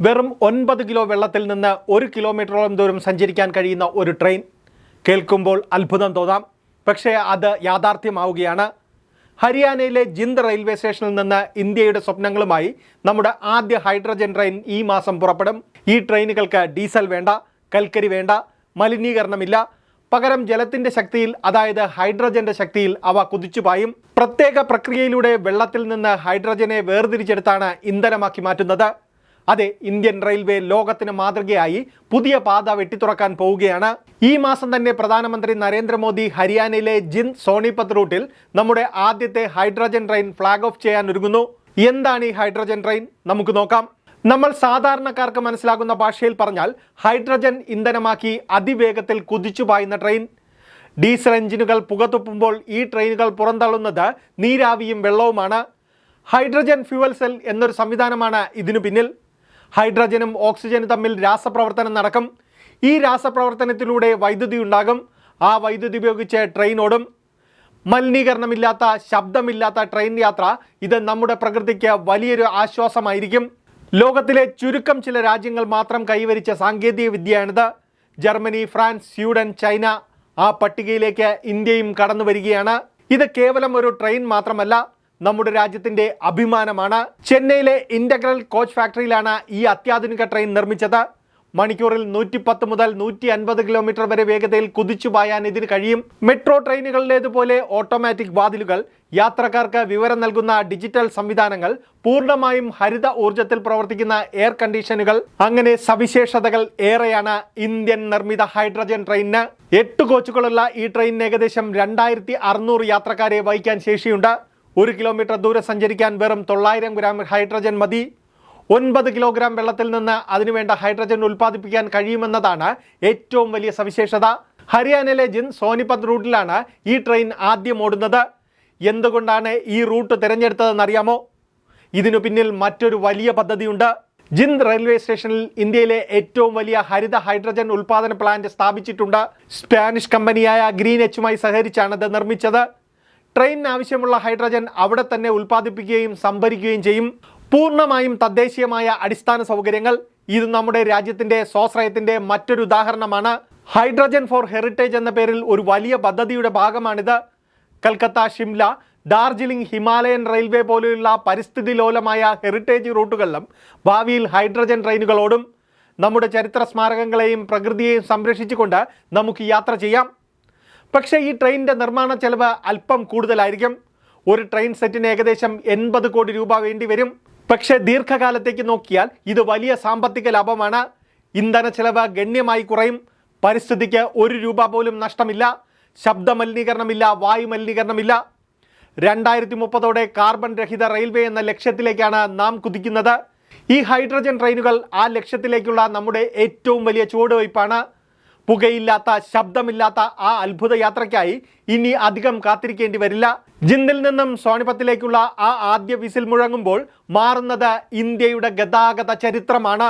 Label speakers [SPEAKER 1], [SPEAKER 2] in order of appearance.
[SPEAKER 1] വെറും ഒൻപത് കിലോ വെള്ളത്തിൽ നിന്ന് ഒരു കിലോമീറ്ററോളം ദൂരം സഞ്ചരിക്കാൻ കഴിയുന്ന ഒരു ട്രെയിൻ. കേൾക്കുമ്പോൾ അത്ഭുതം തോന്നാം. പക്ഷേ അത് യാഥാർത്ഥ്യമാവുകയാണ്. ഹരിയാനയിലെ ജിന്ദ് റെയിൽവേ സ്റ്റേഷനിൽ നിന്ന് ഇന്ത്യയുടെ സ്വപ്നങ്ങളുമായി നമ്മുടെ ആദ്യ ഹൈഡ്രജൻ ട്രെയിൻ ഈ മാസം പുറപ്പെടും. ഈ ട്രെയിനുകൾക്ക് ഡീസൽ വേണ്ട കൽക്കരി വേണ്ട മലിനീകരണമില്ല. പകരം ജലത്തിന്റെ ശക്തിയിൽ അതായത് ഹൈഡ്രജന്റെ ശക്തിയിൽ അവ കുതിച്ചുപായും പ്രത്യേക പ്രക്രിയയിലൂടെ വെള്ളത്തിൽ നിന്ന് ഹൈഡ്രജനെ വേർതിരിച്ചെടുത്താണ് ഇന്ധനമാക്കി മാറ്റുന്നത്. അതെ ഇന്ത്യൻ റെയിൽവേ ലോകത്തിന് മാതൃകയായി പുതിയ പാത വെട്ടിത്തുറക്കാൻ പോവുകയാണ്. ഈ മാസം തന്നെ പ്രധാനമന്ത്രി നരേന്ദ്രമോദി ഹരിയാനയിലെ ജിന്ദ് സോണിപത് റൂട്ടിൽ നമ്മുടെ ആദ്യത്തെ ഹൈഡ്രജൻ ട്രെയിൻ ഫ്ലാഗ് ഓഫ് ചെയ്യാൻ ഒരുങ്ങുന്നു. എന്താണ് ഈ ഹൈഡ്രജൻ ട്രെയിൻ? നമുക്ക് നോക്കാം. നമ്മൾ സാധാരണക്കാർക്ക് മനസ്സിലാകുന്ന ഭാഷയിൽ പറഞ്ഞാൽ ഹൈഡ്രജൻ ഇന്ധനമാക്കി അതിവേഗത്തിൽ കുതിച്ചു പായുന്ന ട്രെയിൻ. ഡീസൽ എഞ്ചിനുകൾ പുകത്തുപ്പുമ്പോൾ ഈ ട്രെയിനുകൾ പുറന്തള്ളുന്നത് നീരാവിയും വെള്ളവുമാണ്. ഹൈഡ്രജൻ ഫ്യൂവൽ സെൽ എന്നൊരു സംവിധാനമാണ് ഇതിനു പിന്നിൽ. ഹൈഡ്രജനും ഓക്സിജനും തമ്മിൽ രാസപ്രവർത്തനം നടക്കും. ഈ രാസപ്രവർത്തനത്തിലൂടെ വൈദ്യുതി ഉണ്ടാകും. ആ വൈദ്യുതി ഉപയോഗിച്ച് ട്രെയിൻ ഓടും. മലിനീകരണമില്ലാത്ത ശബ്ദമില്ലാത്ത ട്രെയിൻ യാത്ര ഇത് നമ്മുടെ പ്രകൃതിക്ക് വലിയൊരു ആശ്വാസമായിരിക്കും. ലോകത്തിലെ ചുരുക്കം ചില രാജ്യങ്ങൾ മാത്രം കൈവരിച്ച സാങ്കേതിക വിദ്യയാണിത്. ജർമ്മനി ഫ്രാൻസ് സ്വീഡൻ ചൈന ആ പട്ടികയിലേക്ക് ഇന്ത്യയും കടന്നു വരികയാണ് ഇത് കേവലം ഒരു ട്രെയിൻ മാത്രമല്ല നമ്മുടെ രാജ്യത്തിന്റെ അഭിമാനമാണ്. ചെന്നൈയിലെ ഇന്റഗ്രൽ കോച്ച് ഫാക്ടറിയിലാണ് ഈ അത്യാധുനിക ട്രെയിൻ നിർമ്മിച്ചത്. മണിക്കൂറിൽ നൂറ്റി പത്ത് മുതൽ നൂറ്റി അൻപത് കിലോമീറ്റർ വരെ വേഗതയിൽ കുതിച്ചു പായാൻ ഇതിന് കഴിയും. മെട്രോ ട്രെയിനുകളിലേതുപോലെ ഓട്ടോമാറ്റിക് വാതിലുകൾ യാത്രക്കാർക്ക് വിവരം നൽകുന്ന ഡിജിറ്റൽ സംവിധാനങ്ങൾ പൂർണമായും ഹരിത ഊർജത്തിൽ പ്രവർത്തിക്കുന്ന എയർ കണ്ടീഷനുകൾ. അങ്ങനെ സവിശേഷതകൾ ഏറെയാണ് ഇന്ത്യൻ നിർമ്മിത ഹൈഡ്രജൻ ട്രെയിനിന്. എട്ട് കോച്ചുകളുള്ള ഈ ട്രെയിനിന് ഏകദേശം രണ്ടായിരത്തി യാത്രക്കാരെ വഹിക്കാൻ ശേഷിയുണ്ട്. ഒരു കിലോമീറ്റർ ദൂരെ സഞ്ചരിക്കാൻ വെറും തൊള്ളായിരം ഗ്രാം ഹൈഡ്രജൻ മതി. ഒൻപത് കിലോഗ്രാം വെള്ളത്തിൽ നിന്ന് അതിനുവേണ്ട ഹൈഡ്രജൻ ഉൽപ്പാദിപ്പിക്കാൻ കഴിയുമെന്നതാണ് ഏറ്റവും വലിയ സവിശേഷത. ഹരിയാനയിലെ ജിൻ സോനിപത് റൂട്ടിലാണ് ഈ ട്രെയിൻ ആദ്യം ഓടുന്നത്. എന്തുകൊണ്ടാണ് ഈ റൂട്ട് തിരഞ്ഞെടുത്തതെന്നറിയാമോ? ഇതിനു പിന്നിൽ മറ്റൊരു വലിയ പദ്ധതിയുണ്ട്. ജിന്ദ് റെയിൽവേ സ്റ്റേഷനിൽ ഇന്ത്യയിലെ ഏറ്റവും വലിയ ഹരിത ഹൈഡ്രജൻ ഉൽപ്പാദന പ്ലാന്റ് സ്ഥാപിച്ചിട്ടുണ്ട്. സ്പാനിഷ് കമ്പനിയായ ഗ്രീൻ എച്ചുമായി സഹകരിച്ചാണ് ഇത് നിർമ്മിച്ചത്. ട്രെയിനിന് ആവശ്യമുള്ള ഹൈഡ്രജൻ അവിടെ തന്നെ ഉൽപ്പാദിപ്പിക്കുകയും സംഭരിക്കുകയും ചെയ്യും. പൂർണമായും തദ്ദേശീയമായ അടിസ്ഥാന സൗകര്യങ്ങൾ ഇത് നമ്മുടെ രാജ്യത്തിന്റെ സ്വാശ്രയത്തിന്റെ മറ്റൊരു ഉദാഹരണമാണ്. ഹൈഡ്രജൻ ഫോർ ഹെറിറ്റേജ് എന്ന പേരിൽ ഒരു വലിയ പദ്ധതിയുടെ ഭാഗമാണിത്. കൽക്കത്ത ഷിംല ഡാർജിലിംഗ് ഹിമാലയൻ റെയിൽവേ പോലെയുള്ള പരിസ്ഥിതി ലോലമായ ഹെറിറ്റേജ് റൂട്ടുകളിലും ഭാവിയിൽ ഹൈഡ്രജൻ ട്രെയിനുകളോടും നമ്മുടെ ചരിത്ര സ്മാരകങ്ങളെയും പ്രകൃതിയെയും സംരക്ഷിച്ചുകൊണ്ട് നമുക്ക് യാത്ര ചെയ്യാം. പക്ഷേ ഈ ട്രെയിനിന്റെ നിർമ്മാണ ചെലവ് അല്പം കൂടുതലായിരിക്കും. ഒരു ട്രെയിൻ സെറ്റിന് ഏകദേശം എൺപത് കോടി രൂപ വേണ്ടി വരും. പക്ഷേ ദീർഘകാലത്തേക്ക് നോക്കിയാൽ ഇത് വലിയ സാമ്പത്തിക ലാഭമാണ്. ഇന്ധന ചെലവ് ഗണ്യമായി കുറയും. പരിസ്ഥിതിക്ക് ഒരു രൂപ പോലും നഷ്ടമില്ല. ശബ്ദ മലിനീകരണമില്ല വായു മലിനീകരണമില്ല രണ്ടായിരത്തി മുപ്പതോടെ കാർബൺ രഹിത റെയിൽവേ എന്ന ലക്ഷ്യത്തിലേക്കാണ് നാം കുതിക്കുന്നത്. ഈ ഹൈഡ്രജൻ ട്രെയിനുകൾ ആ ലക്ഷ്യത്തിലേക്കുള്ള നമ്മുടെ ഏറ്റവും വലിയ ചുവടുവയ്പ്പാണ്. പുകയില്ലാത്ത ശബ്ദമില്ലാത്ത ആ അത്ഭുത യാത്രയ്ക്കായി ഇനി അധികം കാത്തിരിക്കേണ്ടി വരില്ല. ജിന്ദിൽ നിന്നും സോണിപത്തിലേക്കുള്ള ആ ആദ്യ വിസിൽ മുഴങ്ങുമ്പോൾ മാറുന്നത് ഇന്ത്യയുടെ ഗതാഗത ചരിത്രമാണ്.